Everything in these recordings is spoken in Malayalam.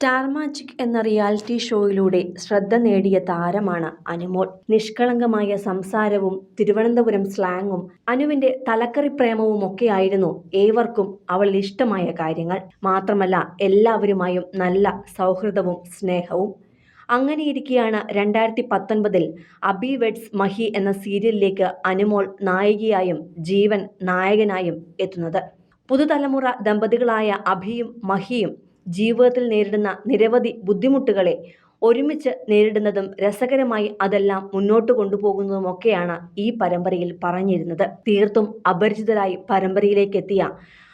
സ്റ്റാർ മാജിക് എന്ന റിയാലിറ്റി ഷോയിലൂടെ ശ്രദ്ധ നേടിയ താരമാണ് അനുമോൾ. നിഷ്കളങ്കമായ സംസാരവും തിരുവനന്തപുരം സ്ലാങ്ങും അനുവിന്റെ തലക്കറി പ്രേമവും ഒക്കെയായിരുന്നു ഏവർക്കും അവൾ ഇഷ്ടമായ കാര്യങ്ങൾ. മാത്രമല്ല എല്ലാവരുമായും നല്ല സൗഹൃദവും സ്നേഹവും. അങ്ങനെയിരിക്കെയാണ് രണ്ടായിരത്തി പത്തൊൻപതിൽ അബി വെഡ്സ് മഹി എന്ന സീരിയലിലേക്ക് അനുമോൾ നായികയായും ജീവൻ നായകനായും എത്തുന്നത്. പുതുതലമുറ ദമ്പതികളായ അഭിയും മഹിയും ജീവിതത്തിൽ നേരിടുന്ന നിരവധി ബുദ്ധിമുട്ടുകളെ ഒരുമിച്ച് നേരിടുന്നതും രസകരമായി അതെല്ലാം മുന്നോട്ട് കൊണ്ടുപോകുന്നതുമൊക്കെയാണ് ഈ പരമ്പരയിൽ പറഞ്ഞിരുന്നത്. തീർത്തും അപരിചിതരായി പരമ്പരയിലേക്ക് എത്തിയ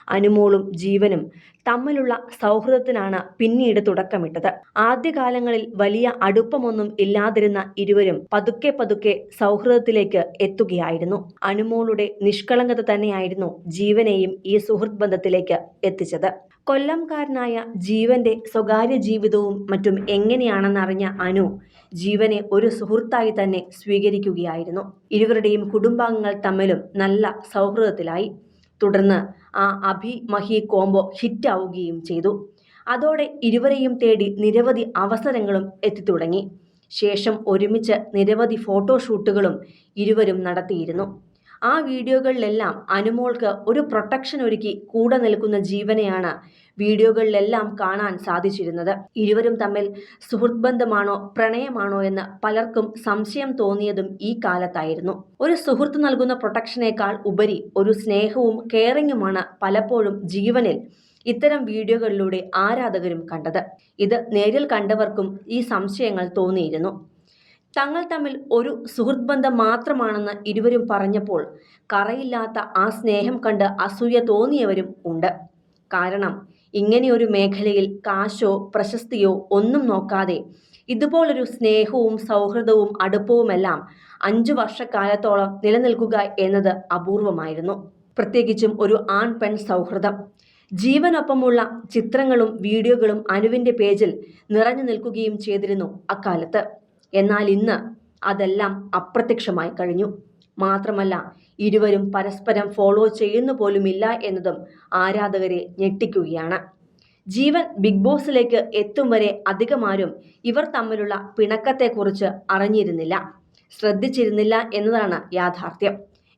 അനുമോളും ജീവനും തമ്മിലുള്ള സൗഹൃദത്തിനാണ് പിന്നീട് തുടക്കമിട്ടത്. ആദ്യകാലങ്ങളിൽ വലിയ അടുപ്പമൊന്നും ഇല്ലാതിരുന്ന ഇരുവരും പതുക്കെ പതുക്കെ സൗഹൃദത്തിലേക്ക് എത്തുകയായിരുന്നു. അനുമോളുടെ നിഷ്കളങ്കത തന്നെയായിരുന്നു ജീവനെയും ഈ സുഹൃത്ത് ബന്ധത്തിലേക്ക് എത്തിച്ചത്. കൊല്ലംകാരനായ ജീവന്റെ സ്വകാര്യ ജീവിതവും മറ്റും എങ്ങനെയാണെന്നറിഞ്ഞ അനു ജീവനെ ഒരു സുഹൃത്തായി തന്നെ സ്വീകരിക്കുകയായിരുന്നു. ഇരുവരുടെയും കുടുംബാംഗങ്ങൾ തമ്മിലും നല്ല സൗഹൃദത്തിലായി. തുടർന്ന് ആ അഭി മഹി കോംബോ ഹിറ്റാവുകയും ചെയ്തു. അതോടെ ഇരുവരെയും തേടി നിരവധി അവസരങ്ങളും എത്തിത്തുടങ്ങി. ശേഷം ഒരുമിച്ച് നിരവധി ഫോട്ടോഷൂട്ടുകളും ഇരുവരും നടത്തിയിരുന്നു. ആ വീഡിയോകളിലെല്ലാം അനുമോൾക്ക് ഒരു പ്രൊട്ടക്ഷൻ ഒരുക്കി കൂടെ നിൽക്കുന്ന ജീവനെയാണ് വീഡിയോകളിലെല്ലാം കാണാൻ സാധിച്ചിരുന്നത്. ഇരുവരും തമ്മിൽ സുഹൃത്ത് ബന്ധമാണോ പ്രണയമാണോ എന്ന് പലർക്കും സംശയം തോന്നിയതും ഈ കാലത്തായിരുന്നു. ഒരു സുഹൃത്ത് നൽകുന്ന പ്രൊട്ടക്ഷനേക്കാൾ ഉപരി ഒരു സ്നേഹവും കെയറിങ്ങുമാണ് പലപ്പോഴും ജീവനിൽ ഇത്തരം വീഡിയോകളിലൂടെ ആരാധകരും കണ്ടത്. ഇത് നേരിൽ കണ്ടവർക്കും ഈ സംശയങ്ങൾ തോന്നിയിരുന്നു. തങ്ങൾ തമ്മിൽ ഒരു സുഹൃത്ത് ബന്ധം മാത്രമാണെന്ന് ഇരുവരും പറഞ്ഞപ്പോൾ കറയില്ലാത്ത ആ സ്നേഹം കണ്ട് അസൂയ തോന്നിയവരും ഉണ്ട്. കാരണം ഇങ്ങനെയൊരു മേഖലയിൽ കാശോ പ്രശസ്തിയോ ഒന്നും നോക്കാതെ ഇതുപോലൊരു സ്നേഹവും സൗഹൃദവും അടുപ്പവുമെല്ലാം അഞ്ചു വർഷക്കാലത്തോളം നിലനിൽക്കുക എന്നത് അപൂർവമായിരുന്നു. പ്രത്യേകിച്ചും ഒരു ആൺ പെൺ സൗഹൃദം. ജീവനൊപ്പമുള്ള ചിത്രങ്ങളും വീഡിയോകളും അനുവിന്റെ പേജിൽ നിറഞ്ഞു നിൽക്കുകയും ചെയ്തിരുന്നു അക്കാലത്ത്. എന്നാൽ ഇന്ന് അതെല്ലാം അപ്രത്യക്ഷമായി കഴിഞ്ഞു. മാത്രമല്ല ഇരുവരും പരസ്പരം ഫോളോ ചെയ്യുന്നു പോലുമില്ല എന്നതും ആരാധകരെ ഞെട്ടിക്കുകയാണ്. ജീവൻ ബിഗ് ബോസിലേക്ക് എത്തും വരെ അധികമാരും ഇവർ തമ്മിലുള്ള പിണക്കത്തെക്കുറിച്ച് അറിഞ്ഞിരുന്നില്ല. ശ്രദ്ധിച്ചിരുന്നില്ല എന്നതാണ് യാഥാർത്ഥ്യം.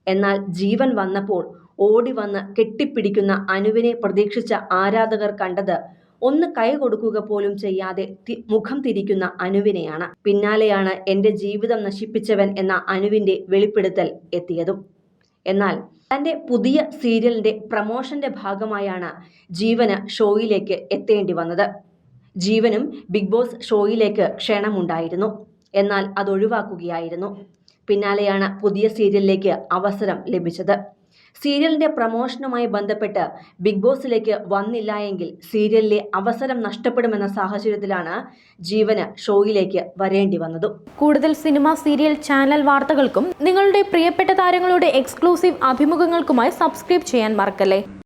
എന്നാൽ ജീവൻ വന്നപ്പോൾ ഓടി വന്ന് കെട്ടിപ്പിടിക്കുന്ന അനുവിനെ പ്രതീക്ഷിച്ച ആരാധകർ കണ്ടത് ഒന്ന് കൈ കൊടുക്കുക പോലും ചെയ്യാതെ മുഖം തിരിക്കുന്ന അനുവിനെയാണ്. പിന്നാലെയാണ് എന്റെ ജീവിതം നശിപ്പിച്ചവൻ എന്ന അനുവിന്റെ വെളിപ്പെടുത്തൽ എത്തിയതും. എന്നാൽ തന്റെ പുതിയ സീരിയലിന്റെ പ്രമോഷന്റെ ഭാഗമായാണ് ജീവന് ഷോയിലേക്ക് എത്തേണ്ടി വന്നത്. ജീവനും ബിഗ് ബോസ് ഷോയിലേക്ക് ക്ഷണമുണ്ടായിരുന്നു. എന്നാൽ അതൊഴിവാക്കുകയായിരുന്നു പിന്നാലെയാണ് പുതിയ സീരിയലിലേക്ക് അവസരം ലഭിച്ചത്. സീരിയലിന്റെ പ്രമോഷനുമായി ബന്ധപ്പെട്ട് ബിഗ് ബോസിലേക്ക് വന്നില്ല എങ്കിൽ സീരിയലിലെ അവസരം നഷ്ടപ്പെടുമെന്ന സാഹചര്യത്തിലാണ് ജീവന് ഷോയിലേക്ക് വരേണ്ടി വന്നത്. കൂടുതൽ സിനിമ സീരിയൽ ചാനൽ വാർത്തകൾക്കും നിങ്ങളുടെ പ്രിയപ്പെട്ട താരങ്ങളുടെ എക്സ്ക്ലൂസീവ് അഭിമുഖങ്ങൾക്കുമായി സബ്സ്ക്രൈബ് ചെയ്യാൻ മറക്കല്ലേ?